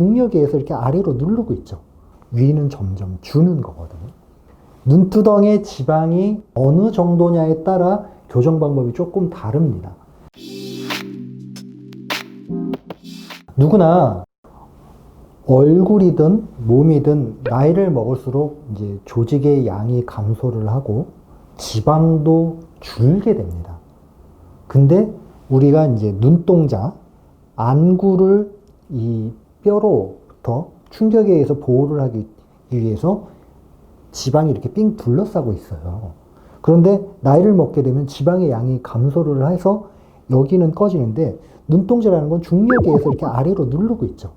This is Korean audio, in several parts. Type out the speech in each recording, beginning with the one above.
중력에 의해서 이렇게 아래로 누르고 있죠. 위는 점점 주는 거거든요. 눈두덩의 지방이 어느 정도냐에 따라 교정 방법이 조금 다릅니다. 누구나 얼굴이든 몸이든 나이를 먹을수록 이제 조직의 양이 감소를 하고 지방도 줄게 됩니다. 근데 우리가 이제 눈동자, 안구를 이 뼈로부터 충격에 의해서 보호를 하기 위해서 지방이 이렇게 삥 둘러싸고 있어요. 그런데 나이를 먹게 되면 지방의 양이 감소를 해서 여기는 꺼지는데 눈동자라는 건 중력에 의해서 이렇게 아래로 누르고 있죠.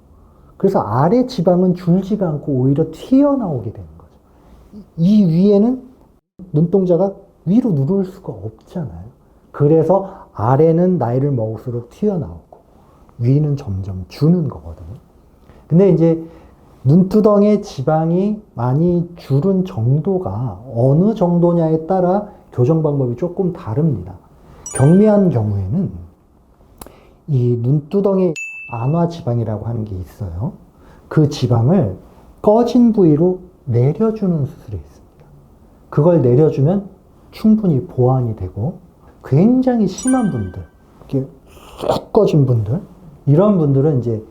그래서 아래 지방은 줄지가 않고 오히려 튀어나오게 되는 거죠. 이 위에는 눈동자가 위로 누를 수가 없잖아요. 그래서 아래는 나이를 먹을수록 튀어나오고 위는 점점 주는 거거든요. 근데 이제 눈두덩의 지방이 많이 줄은 정도가 어느 정도냐에 따라 교정 방법이 조금 다릅니다. 경미한 경우에는 이 눈두덩의 안화 지방이라고 하는 게 있어요. 그 지방을 꺼진 부위로 내려주는 수술이 있습니다. 그걸 내려주면 충분히 보완이 되고 굉장히 심한 분들, 이렇게 쏙 꺼진 분들, 이런 분들은 이제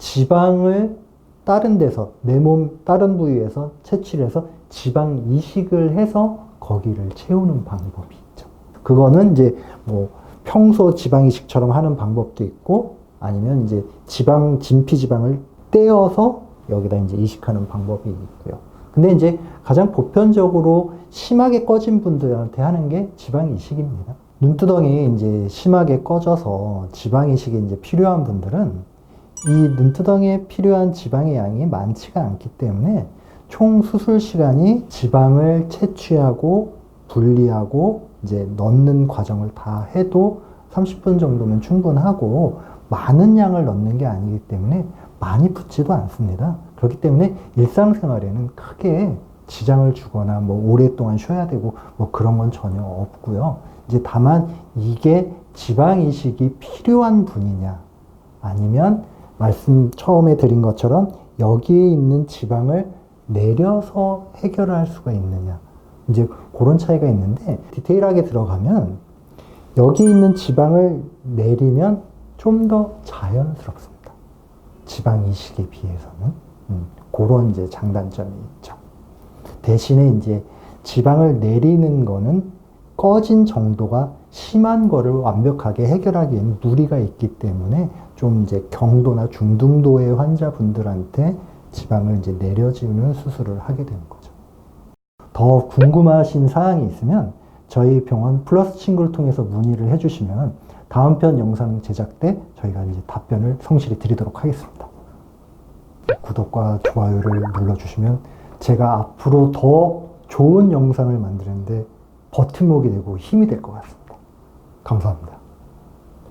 지방을 다른 데서 내 몸 다른 부위에서 채취를 해서 지방 이식을 해서 거기를 채우는 방법이 있죠. 그거는 이제 뭐 평소 지방 이식처럼 하는 방법도 있고 아니면 이제 지방 진피 지방을 떼어서 여기다 이제 이식하는 방법이 있고요. 근데 이제 가장 보편적으로 심하게 꺼진 분들한테 하는 게 지방 이식입니다. 눈두덩이 이제 심하게 꺼져서 지방 이식이 이제 필요한 분들은 이 눈두덩이에 필요한 지방의 양이 많지가 않기 때문에 총 수술 시간이 지방을 채취하고 분리하고 이제 넣는 과정을 다 해도 30분 정도면 충분하고 많은 양을 넣는 게 아니기 때문에 많이 붓지도 않습니다. 그렇기 때문에 일상생활에는 크게 지장을 주거나 뭐 오랫동안 쉬어야 되고 뭐 그런 건 전혀 없고요. 이제 다만 이게 지방 이식이 필요한 분이냐 아니면 말씀 처음에 드린 것처럼 여기에 있는 지방을 내려서 해결할 수가 있느냐. 이제 그런 차이가 있는데 디테일하게 들어가면 여기 있는 지방을 내리면 좀 더 자연스럽습니다. 지방 이식에 비해서는. 음, 그런 이제 장단점이 있죠. 대신에 이제 지방을 내리는 거는 꺼진 정도가 심한 거를 완벽하게 해결하기에는 무리가 있기 때문에 좀 이제 경도나 중등도의 환자분들한테 지방을 이제 내려주는 수술을 하게 되는 거죠. 더 궁금하신 사항이 있으면 저희 병원 플러스 친구를 통해서 문의를 해주시면 다음 편 영상 제작 때 저희가 이제 답변을 성실히 드리도록 하겠습니다. 구독과 좋아요를 눌러주시면 제가 앞으로 더 좋은 영상을 만드는데 버팀목이 되고 힘이 될 것 같습니다. 감사합니다.